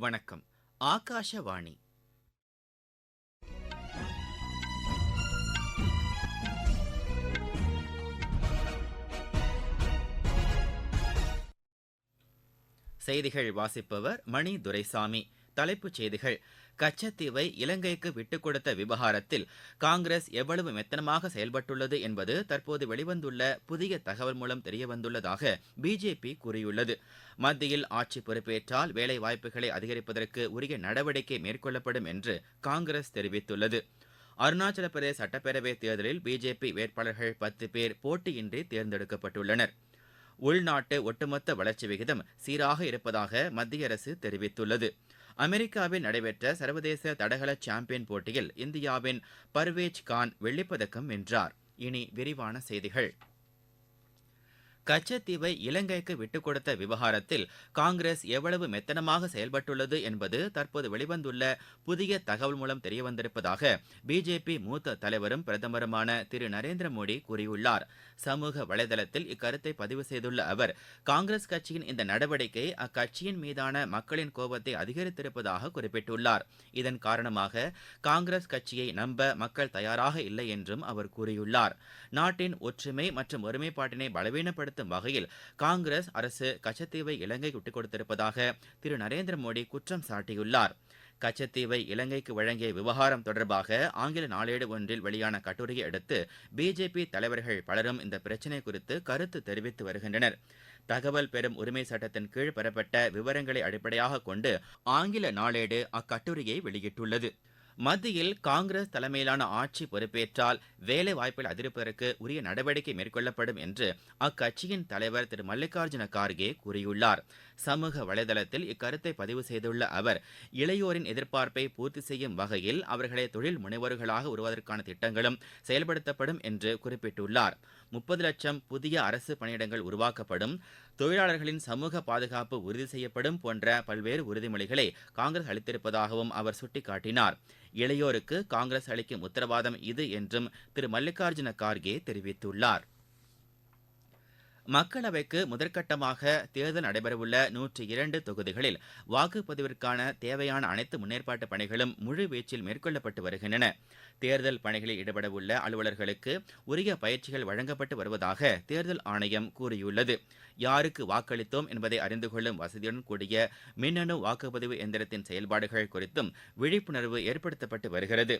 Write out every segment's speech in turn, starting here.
வணக்கம். ஆகாஷவாணி. செய்திகள் வாசிப்பவர் மணி துரைசாமி. தலைப்புச் செய்திகள். கச்சத்தீவை இலங்கைக்கு விட்டுக் கொடுத்த விவகாரத்தில் காங்கிரஸ் எவ்வளவு மெத்தனமாக செயல்பட்டுள்ளது என்பது தற்போது வெளிவந்துள்ள புதிய தகவல் மூலம் தெரியவந்துள்ளதாக பிஜேபி கூறியுள்ளது. மத்தியில் ஆட்சி பொறுப்பேற்றால் வேலை வாய்ப்புகளை அதிகரிப்பதற்கு உரிய நடவடிக்கை மேற்கொள்ளப்படும் என்று காங்கிரஸ் தெரிவித்துள்ளது. அருணாச்சல பிரதேச சட்டப்பேரவை தேர்தலில் பிஜேபி வேட்பாளர்கள் பத்து பேர் போட்டியின்றி தேர்ந்தெடுக்கப்பட்டுள்ளனர். உள்நாட்டு ஒட்டுமொத்த வளர்ச்சி விகிதம் சீராக இருப்பதாக மத்திய அரசு தெரிவித்துள்ளது. அமெரிக்காவில் நடைபெற்ற சர்வதேச தடகள சாம்பியன் போட்டியில் இந்தியாவின் பர்வேஜ் கான் வெள்ளிப்பதக்கம் வென்றார். இனி விரிவான செய்திகள். கச்சத்தீவை இலங்கைக்கு விட்டுக் கொடுத்த விவகாரத்தில் காங்கிரஸ் எவ்வளவு மெத்தனமாக செயல்பட்டுள்ளது என்பது தற்போது வெளிவந்துள்ள புதிய தகவல் மூலம் தெரியவந்திருப்பதாக பிஜேபி மூத்த தலைவரும் பிரதமருமான திரு நரேந்திர மோடி கூறியுள்ளார். சமூக வலைதளத்தில் இக்கருத்தை பதிவு செய்துள்ள அவர் காங்கிரஸ் கட்சியின் இந்த நடவடிக்கை அக்கட்சியின் மீதான மக்களின் கோபத்தை அதிகரித்திருப்பதாக குறிப்பிட்டுள்ளார். இதன் காரணமாக காங்கிரஸ் கட்சியை நம்ப மக்கள் தயாராக இல்லை என்றும் அவர் கூறியுள்ளார். நாட்டின் ஒற்றுமை மற்றும் ஒருமைப்பாட்டினை பலவீனப்படுத்தும் வகையில் காங்கிரஸ் அரசு கச்சத்தீவை இலங்கைக்கு விட்டுக் கொடுத்திருப்பதாக திரு நரேந்திர மோடி குற்றம் சாட்டியுள்ளார். கச்சத்தீவை இலங்கைக்கு வழங்கிய விவகாரம் தொடர்பாக ஆங்கில நாளேடு ஒன்றில் வெளியான கட்டுரையை அடுத்து பிஜேபி தலைவர்கள் பலரும் இந்த பிரச்சினை குறித்து கருத்து தெரிவித்து வருகின்றனர். தகவல் பெறும் உரிமை சட்டத்தின் கீழ் பெறப்பட்ட விவரங்களை அடிப்படையாக கொண்டு ஆங்கில நாளேடு அக்கட்டுரையை வெளியிட்டுள்ளது. மத்தியில் காங்கிரஸ் தலைமையிலான ஆட்சி பொறுப்பேற்றால் வேலை வாய்ப்புகள் அதிகரிப்பதற்கு உரிய நடவடிக்கை மேற்கொள்ளப்படும் என்று அக்கட்சியின் தலைவர் திரு. மல்லிகார்ஜுன கார்கே கூறியுள்ளார். சமூக வலைதளத்தில் இக்கருத்தை பதிவு செய்துள்ள அவர் இளையோரின் எதிர்பார்ப்பை பூர்த்தி செய்யும் வகையில் அவர்களை தொழில் முனைவர்களாக உருவதற்கான திட்டங்களும் செயல்படுத்தப்படும் என்று குறிப்பிட்டுள்ளார். முப்பது லட்சம் புதிய அரசு பணியிடங்கள் உருவாக்கப்படும். தொழிலாளர்களின் சமூக பாதுகாப்பு உறுதி செய்யப்படும் போன்ற பல்வேறு உறுதிமொழிகளை காங்கிரஸ் அளித்திருப்பதாகவும் அவர் சுட்டிக்காட்டினார். இளையோருக்கு காங்கிரஸ் அளிக்கும் உத்தரவாதம் இது என்றும் திரு. மல்லிகார்ஜுன கார்கே தெரிவித்துள்ளார். மக்களவைக்கு முதற்கட்டமாக தேர்தல் நடைபெறவுள்ள நூற்றி இரண்டு தொகுதிகளில் வாக்குப்பதிவிற்கான தேவையான அனைத்து முன்னேற்பாட்டு பணிகளும் முழுவீச்சில் மேற்கொள்ளப்பட்டு வருகின்றன. தேர்தல் பணிகளில் ஈடுபடவுள்ள அலுவலர்களுக்கு உரிய பயிற்சிகள் வழங்கப்பட்டு வருவதாக தேர்தல் ஆணையம் கூறியுள்ளது. யாருக்கு வாக்களித்தோம் என்பதை அறிந்து கொள்ளும் வசதியுடன் கூடிய மின்னணு வாக்குப்பதிவு எந்திரத்தின் செயல்பாடுகள் குறித்தும் விழிப்புணர்வு ஏற்படுத்தப்பட்டு வருகிறது.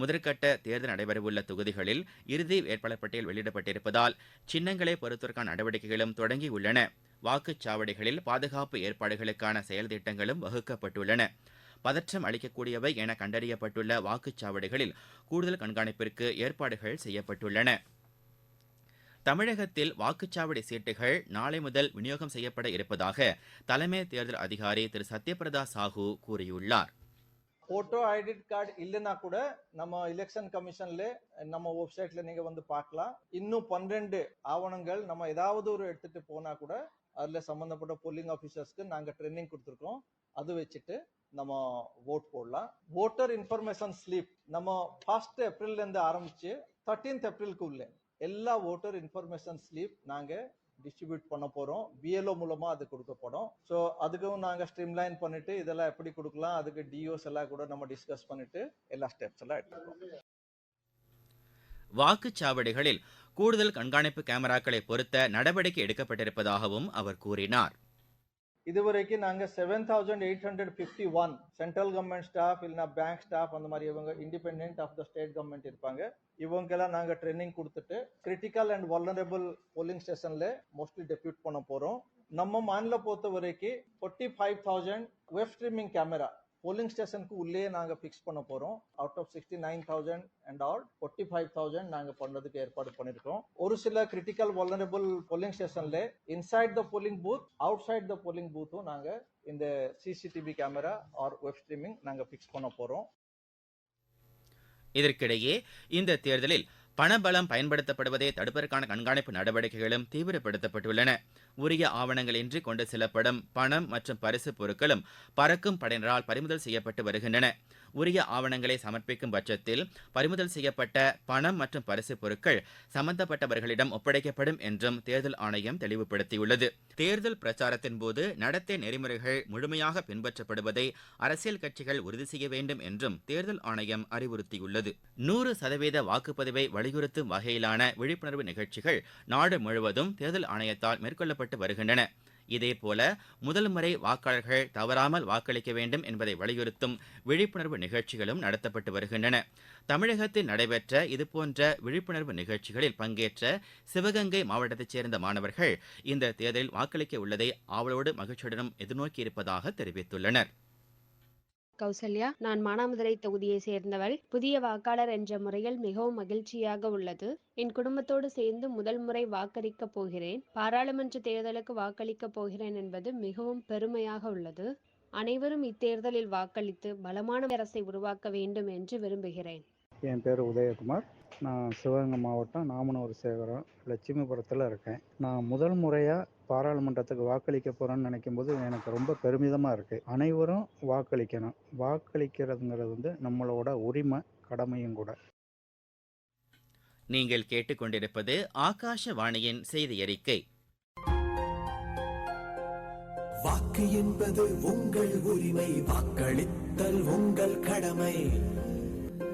முதற்கட்ட தேர்தல் நடைபெறவுள்ள தொகுதிகளில் இறுதி வேட்பாளர் பட்டியல் வெளியிடப்பட்டிருப்பதால் சின்னங்களை பொறுத்தவதற்கான நடவடிக்கைகளும் தொடங்கியுள்ளன. வாக்குச்சாவடிகளில் பாதுகாப்பு ஏற்பாடுகளுக்கான செயல் திட்டங்களும் வகுக்கப்பட்டுள்ளன. பதற்றம் அளிக்கக்கூடியவை என கண்டறியப்பட்டுள்ள வாக்குச்சாவடிகளில் கூடுதல் கண்காணிப்பிற்கு ஏற்பாடுகள் செய்யப்பட்டுள்ளன. தமிழகத்தில் வாக்குச்சாவடி சீட்டுகள் நாளை முதல் விநியோகம் செய்யப்பட இருப்பதாக தலைமை தேர்தல் அதிகாரி திரு. சத்யபிரதா சாஹூ கூறியுள்ளார். போட்டோ ஐடி கார்டு இல்லைன்னா கூட நம்ம எலெக்ஷன் கமிஷன்ல நம்ம வெப்சைட்ல நீங்க வந்து பார்க்கலாம். இன்னும் பன்னிரெண்டு ஆவணங்கள் நம்ம ஏதாவது ஒரு எடுத்துட்டு போனா கூட அதுல சம்பந்தப்பட்ட போலிங் ஆபீசர்ஸ்க்கு நாங்க ட்ரைனிங் கொடுத்துருக்கோம். அது வச்சுட்டு நம்ம ஓட் போடலாம். ஓட்டர் இன்ஃபர்மேஷன் ஸ்லிப் நம்ம ஃபர்ஸ்ட் ஏப்ரல்ல இருந்து ஆரம்பிச்சு தேர்ட்டீன்த் ஏப்ரலுக்கு உள்ள எல்லா ஓட்டர் இன்ஃபர்மேஷன் ஸ்லீப் நாங்கள் டிஸ்ட்ரிபியூட் பண்ண போகிறோம் பிஎல்ஓ மூலமாக அது கொடுக்கப்படும். ஸோ அதுக்கும் நாங்கள் ஸ்ட்ரீம்லைன் பண்ணிட்டு இதெல்லாம் எப்படி கொடுக்கலாம் அதுக்கு டிஓஸ் எல்லாம் கூட நம்ம டிஸ்கஸ் பண்ணிட்டு எல்லா ஸ்டெப்ஸ் எல்லாம் எடுத்துக்கிறோம் வாக்குச்சாவடிகளில் கூடுதல் கண்காணிப்பு கேமராக்களை பொருத்த நடவடிக்கை எடுக்கப்பட்டிருப்பதாகவும் அவர் கூறினார். இதுவரைக்கும் நாங்கள் seven thousand eight hundred fifty one central government staff இல்லைன்னா பேங்க் ஸ்டாஃப் அந்த மாதிரி இவங்க independent of the state government இருப்பாங்க. இவங்கெல்லாம் நாங்கள் ட்ரைனிங் கொடுத்துட்டு கிரிட்டிக்கல் அண்ட் வல்னரபிள் போலிங் ஸ்டேஷன்ல மோஸ்ட்லி டெபியூட் பண்ண போகிறோம் நம்ம மாநில பொறுத்த வரைக்கும் forty five thousand web streaming camera polling ஸ்டேஷனுக்கு உள்ளே நாங்க பிக்ஸ் பண்ண போறோம். Out of sixty nine thousand and all forty five thousand நாங்க பண்ணதுக்கு ஏற்பாடு பண்ணிருக்கோம். ஒரு சில கிரிட்டிக்கல் வல்னரபிள் போலிங் ஸ்டேஷன்ல inside the polling booth outside the polling பூத்தும் நாங்க இந்த CCTV camera or web streaming நாங்க பிக்ஸ் பண்ண போறோம். இதற்கிடையே இந்த தேர்தலில் பணபலம் பயன்படுத்தப்படுவதை தடுப்பதற்கான கண்காணிப்பு நடவடிக்கைகளும் தீவிரப்படுத்தப்பட்டுள்ளன. உரிய ஆவணங்களின்றி கொண்டு செல்லப்படும் பணம் மற்றும் பரிசு பொருட்களும் பறக்கும் படையினரால் பறிமுதல் செய்யப்பட்டு வருகின்றன. உரிய ஆவணங்களை சமர்ப்பிக்கும் பட்சத்தில் பறிமுதல் செய்யப்பட்ட பணம் மற்றும் பரிசு பொருட்கள் சம்பந்தப்பட்டவர்களிடம் ஒப்படைக்கப்படும் என்றும் தேர்தல் ஆணையம் தெளிவுபடுத்தியுள்ளது. தேர்தல் பிரச்சாரத்தின் போது நடத்தை நெறிமுறைகள் முழுமையாக பின்பற்றப்படுவதை அரசியல் கட்சிகள் உறுதி செய்ய வேண்டும் என்றும் தேர்தல் ஆணையம் அறிவுறுத்தியுள்ளது. நூறு சதவீத வாக்குப்பதிவை வலியுறுத்தும் வகையிலான விழிப்புணர்வு நிகழ்ச்சிகள் நாடு முழுவதும் தேர்தல் ஆணையத்தால் மேற்கொள்ளப்பட்டு வருகின்றன. இதேபோல முதல் முறை வாக்காளர்கள் தவறாமல் வாக்களிக்க வேண்டும் என்பதை வலியுறுத்தும் விழிப்புணர்வு நிகழ்ச்சிகளும் நடத்தப்பட்டு வருகின்றன. தமிழகத்தில் நடைபெற்ற இதுபோன்ற விழிப்புணர்வு நிகழ்ச்சிகளில் பங்கேற்ற சிவகங்கை மாவட்டத்தைச் சேர்ந்த மாணவர்கள் இந்த தேர்தலில் வாக்களிக்க உள்ளதை ஆவலோடு மகிழ்ச்சியுடனும் எதிர்நோக்கியிருப்பதாக தெரிவித்துள்ளனர். கௌசல்யா நான் மானாமதுரை தொகுதியை சேர்ந்தவள். புதிய வாக்காளர் என்ற முறையில் மிகவும் மகிழ்ச்சியாக உள்ளது. என் குடும்பத்தோடு சேர்ந்து முதல் முறை வாக்களிக்க போகிறேன். பாராளுமன்ற தேர்தலுக்கு வாக்களிக்க போகிறேன் என்பது மிகவும் பெருமையாக உள்ளது. அனைவரும் இத்தேர்தலில் வாக்களித்து பலமான அரசை உருவாக்க வேண்டும் என்று விரும்புகிறேன். என் பேர் உதயகுமார். நான் சிவகங்கை மாவட்டம் நாமனூர் சேகரம் லட்சுமிபுரத்தில் இருக்கேன். நான் முதல் முறையாக பாராளுமன்றத்துக்கு வாக்களிக்க போகிறேன்னு நினைக்கும் போது எனக்கு ரொம்ப பெருமிதமாக இருக்குது அனைவரும் வாக்களிக்கணும். வாக்களிக்கிறதுங்கிறது வந்து நம்மளோட உரிமை கடமையும் கூட. நீங்கள் கேட்டுக்கொண்டிருப்பது ஆகாஷவாணியின் செய்தி அறிக்கை வாக்கு என்பது உங்கள் உரிமை. வாக்களித்தல் உங்கள் கடமை.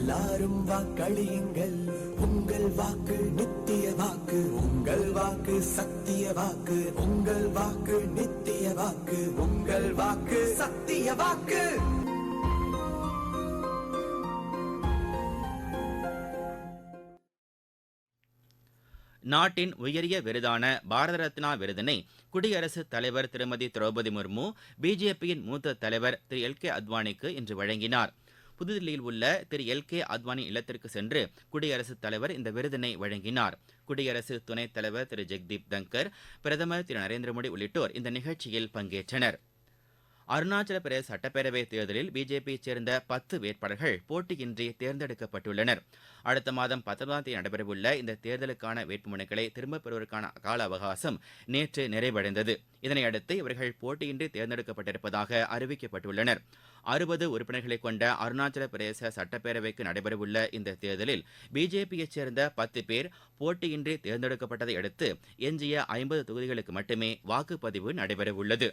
எல்லாரும் வாக்களியுங்கள். உங்கள் வாக்கு நித்திய வாக்கு உங்கள் வாக்கு சத்திய வாக்கு உங்கள் வாக்கு நித்திய வாக்கு உங்கள் வாக்கு சத்திய வாக்கு. நாட்டின் உயரிய விருதான பாரத ரத்னா விருதினை குடியரசுத் தலைவர் திருமதி திரௌபதி முர்மு பிஜேபியின் மூத்த தலைவர் திரு எல் கே அத்வானிக்கு இன்று வழங்கினாா் புதுதில்லியில் உள்ள திரு. எல். கே. அத்வானி இல்லத்திற்கு சென்று குடியரசுத் தலைவர் இந்த விருதினை வழங்கினார். குடியரசு துணைத் தலைவர் திரு. ஜெக்தீப் தங்கர் பிரதமர் திரு. நரேந்திர மோடி உள்ளிட்டோர் இந்த நிகழ்ச்சியில் பங்கேற்றனர். அருணாச்சல பிரதேச சட்டப்பேரவைத் தேர்தலில் பிஜேபியைச் சேர்ந்த பத்து வேட்பாளர்கள் போட்டியின்றி தேர்ந்தெடுக்கப்பட்டுள்ளனர். அடுத்த மாதம் பத்தொன்பதாம் தேதி நடைபெறவுள்ள இந்த தேர்தலுக்கான வேட்புமனுக்களை திரும்பப் பெறுவதற்கான கால அவகாசம் நேற்று நிறைவடைந்தது. இதனையடுத்து இவர்கள் போட்டியின்றி தேர்ந்தெடுக்கப்பட்டிருப்பதாக அறிவிக்கப்பட்டுள்ளனர். அறுபது உறுப்பினர்களை கொண்ட அருணாச்சல பிரதேச சட்டப்பேரவைக்கு நடைபெறவுள்ள இந்த தேர்தலில் பிஜேபியைச் சேர்ந்த பத்து பேர் போட்டியின்றி தேர்ந்தெடுக்கப்பட்டதை அடுத்து எஞ்சிய ஐம்பது தொகுதிகளுக்கு மட்டுமே வாக்குப்பதிவு நடைபெறவுள்ளது.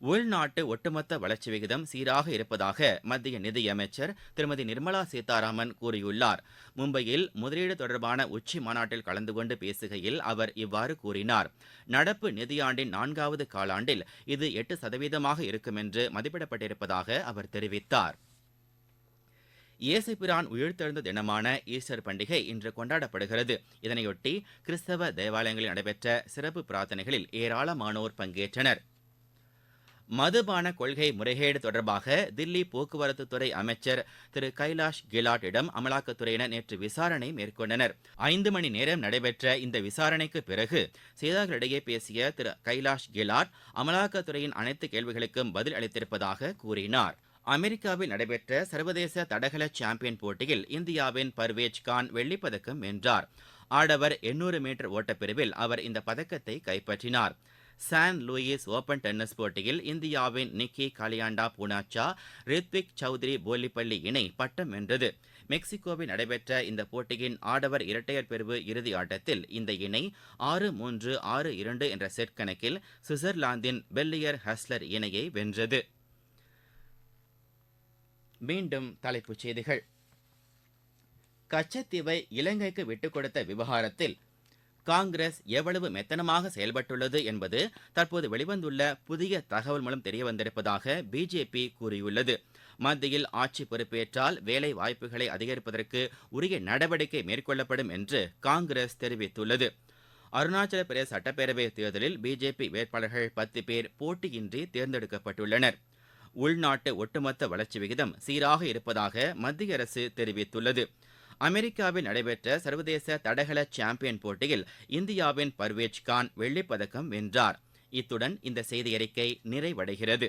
உள்நாட்டு ஒட்டுமொத்த வளர்ச்சி விகிதம் சீராக இருப்பதாக மத்திய நிதியமைச்சர் திருமதி நிர்மலா சீதாராமன் கூறியுள்ளார். மும்பையில் முதலீடு தொடர்பான உச்சி மாநாட்டில் கலந்து கொண்டு பேசுகையில் அவர் இவ்வாறு கூறினார். நடப்பு நிதியாண்டின் நான்காவது காலாண்டில் இது எட்டு சதவீதமாக இருக்கும் என்று மதிப்பிடப்பட்டிருப்பதாக அவர் தெரிவித்தார். இயேசுபிரான் உயிர்த்தெழுந்த தினமான ஈஸ்டர் பண்டிகை இன்று கொண்டாடப்படுகிறது. இதனையொட்டி கிறிஸ்தவ தேவாலயங்களில் நடைபெற்ற சிறப்பு பிரார்த்தனைகளில் ஏராளமானோர் பங்கேற்றனர். மதுபான கொள்கை முறைகேடு தொடர்பாக தில்லி போக்குவரத்து துறை அமைச்சர் திரு கைலாஷ் கெலாட்டிடம் அமலாக்கத்துறையினர் நேற்று விசாரணை மேற்கொண்டனர். ஐந்து மணி நேரம் நடைபெற்ற இந்த விசாரணைக்கு பிறகு செய்தியாளர்களிடையே பேசிய திரு கைலாஷ் கெலாட் அமலாக்கத்துறையின் அனைத்து கேள்விகளுக்கும் பதில் அளித்திருப்பதாக கூறினார். அமெரிக்காவில் நடைபெற்ற சர்வதேச தடகள சாம்பியன் போட்டியில் இந்தியாவின் பர்வேஜ் கான் வெள்ளிப்பதக்கம் வென்றார். ஆடவர் எண்ணூறு மீட்டர் ஓட்டப்பிரிவில் அவர் இந்த பதக்கத்தை கைப்பற்றினார். சான் லூயிஸ் ஓபன் டென்னிஸ் போட்டியில் இந்தியாவின் நிக்கி காலியாண்டா பூனாச்சா ரித்விக் சௌத்ரி போலிப்பள்ளி இணை பட்டம் வென்றது. மெக்சிகோவில் நடைபெற்ற இந்த போட்டியின் ஆடவர் இரட்டையர் பிரிவு இறுதி ஆட்டத்தில் இந்த இணை ஆறு மூன்று ஆறு இரண்டு என்ற செட் கணக்கில் சுவிட்சர்லாந்தின் பெல்லியர் ஹஸ்லர் இணையை வென்றது. மீண்டும் தலைப்புச் செய்திகள். கச்சத்தீவை இலங்கைக்கு விட்டுக் கொடுத்த விவகாரத்தில் காங்கிரஸ் எவ்வளவு மெத்தனமாக செயல்பட்டுள்ளது என்பது தற்போது வெளிவந்துள்ள புதிய தகவல் மூலம் தெரியவந்திருப்பதாக பிஜேபி கூறியுள்ளது. மத்தியில் ஆட்சி பொறுப்பேற்றால் வேலை வாய்ப்புகளை அதிகரிப்பதற்கு உரிய நடவடிக்கை மேற்கொள்ளப்படும் என்று காங்கிரஸ் தெரிவித்துள்ளது. அருணாச்சல பிரதேச சட்டப்பேரவை தேர்தலில் பிஜேபி வேட்பாளர்கள் பத்து பேர் போட்டியின்றி தேர்ந்தெடுக்கப்பட்டுள்ளனர். உள்நாட்டு ஒட்டுமொத்த வளர்ச்சி விகிதம் சீராக இருப்பதாக மத்திய அரசு தெரிவித்துள்ளது. அமெரிக்காவில் நடைபெற்ற சர்வதேச தடகள சாம்பியன் போட்டியில் இந்தியாவின் பர்வேஜ் கான் வெள்ளிப்பதக்கம் வென்றார். இத்துடன் இந்த செய்தி அறிக்கை நிறைவடைகிறது.